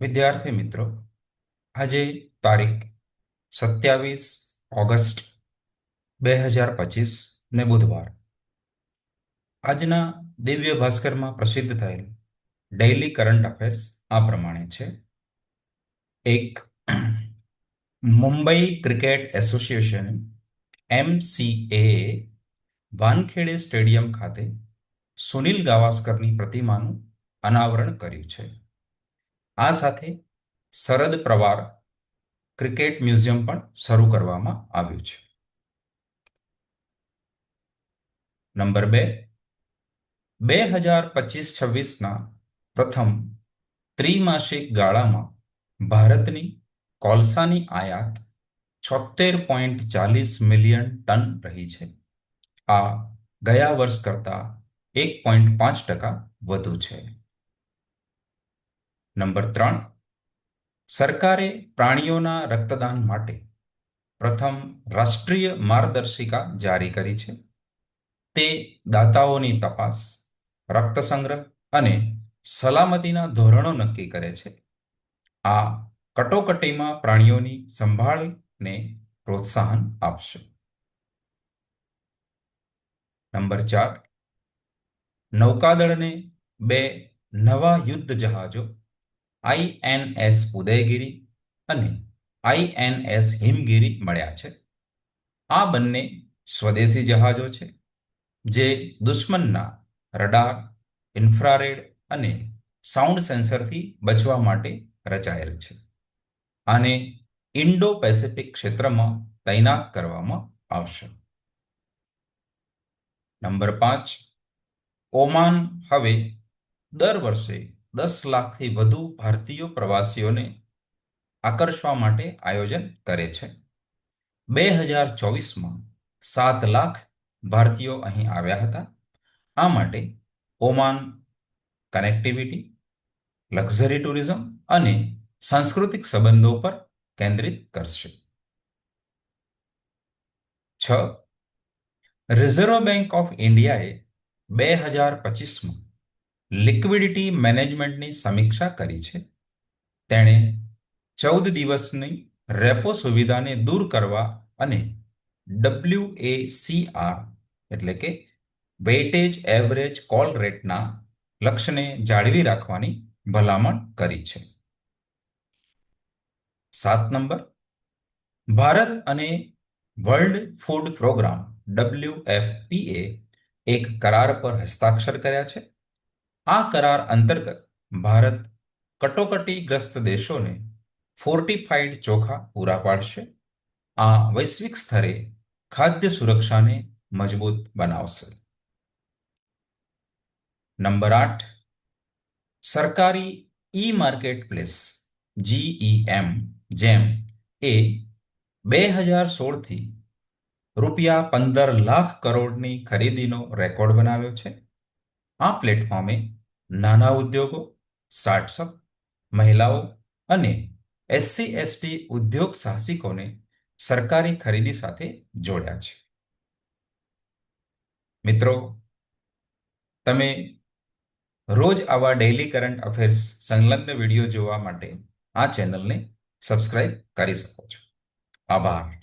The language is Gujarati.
વિદ્યાર્થી મિત્રો, આજે તારીખ સત્યાવીસ ઓગસ્ટ બે હજાર પચીસ ને બુધવાર. આજના દિવ્ય ભાસ્કરમાં પ્રસિદ્ધ થયેલ ડેઇલી કરંટ અફેર્સ આ પ્રમાણે છે. એક Mumbai cricket association MCA Wankhede stadium ખાતે સુનિલ ગાવાસ્કરની પ્રતિમાનું અનાવરણ કર્યું છે. આ સાથે શરદ પ્રવાર ક્રિકેટ મ્યુઝિયમ પણ શરૂ કરવામાં આવ્યું છે. નંબર બે. બે હજાર પચીસ છવ્વીસના પ્રથમ ત્રિમાસિક ગાળામાં ભારતની કોલસાની આયાત છોતેર પોઈન્ટ ચાલીસ મિલિયન ટન રહી છે. આ ગયા વર્ષ કરતા એક પોઈન્ટ પાંચ ટકા વધુ છે. નંબર ત્રણ, સરકારે પ્રાણીઓના રક્તદાન માટે પ્રથમ રાષ્ટ્રીય માર્ગદર્શિકા જારી કરી છે. તે દાતાઓની તપાસ, રક્ત સંગ્રહ અને સલામતીના ધોરણો નક્કી કરે છે. આ કટોકટીમાં પ્રાણીઓની સંભાળને પ્રોત્સાહન આપશે. નંબર ચાર, નૌકાદળને બે નવા યુદ્ધ જહાજો આઈએનએસ ઉદયગીરી અને આઈએનએસ હિમગીરી મળ્યા છે. આ બંને સ્વદેશી જહાજો છે, જે દુશ્મનના રડાર, ઇન્ફ્રારેડ અને સાઉન્ડ સેન્સરથી બચવા માટે રચાયેલ છે. આને ઇન્ડો પેસિફિક ક્ષેત્રમાં તૈનાત કરવામાં આવશે. નંબર પાંચ, ઓમાન હવે દર વર્ષે દસ લાખથી વધુ ભારતીય પ્રવાસીઓને આકર્ષવા માટે આયોજન કરે છે. બે હજાર ચોવીસમાં સાત લાખ ભારતીયો અહીં આવ્યા હતા. આ માટે ઓમાન કનેક્ટિવિટી, લક્ઝરી ટુરિઝમ અને સાંસ્કૃતિક સંબંધો પર કેન્દ્રિત કરશે. છ. રિઝર્વ બેંક ઓફ ઇન્ડિયાએ બે હજાર પચીસમાં લિક્વિડિટી મેનેજમેન્ટની સમીક્ષા કરી છે. તેણે ચૌદ દિવસની રેપો સુવિધાને દૂર કરવા અને ડબલ્યુ એ સી આર એટલે કે વેટેજ એવરેજ કોલ રેટના લક્ષ્યને જાળવી રાખવાની ભલામણ કરી છે. સાત નંબર. ભારત અને વર્લ્ડ ફૂડ પ્રોગ્રામ ડબલ્યુ એફપીએ એક કરાર પર હસ્તાક્ષર કર્યા છે. આ કરાર અંતર્ગત ભારત કટોકટીગ્રસ્ત દેશોને ફોર્ટિફાઈડ ચોખા પૂરા પાડશે. આ વૈશ્વિક સ્તરે ખાદ્ય સુરક્ષાને મજબૂત બનાવશે. નંબર આઠ, સરકારી ઈ માર્કેટ પ્લેસ જીઈએમ જેમ એ બે હજાર સોળથી રૂપિયા પંદર લાખ કરોડની ખરીદીનો રેકોર્ડ બનાવ્યો છે. આ પ્લેટફોર્મે નાના ઉદ્યોગો સ્ટાર્ટઅપ મહિલાઓ અને એસસી, એસટી ઉદ્યોગ સાહસિકોને સરકારી ખરીદી સાથે જોડ્યા છે. મિત્રો, તમે રોજ આવા ડેઇલી કરંટ અફેર્સ સંલગ્ન વીડિયો જોવા માટે આ ચેનલને સબસ્ક્રાઇબ કરી શકો છો. આભાર.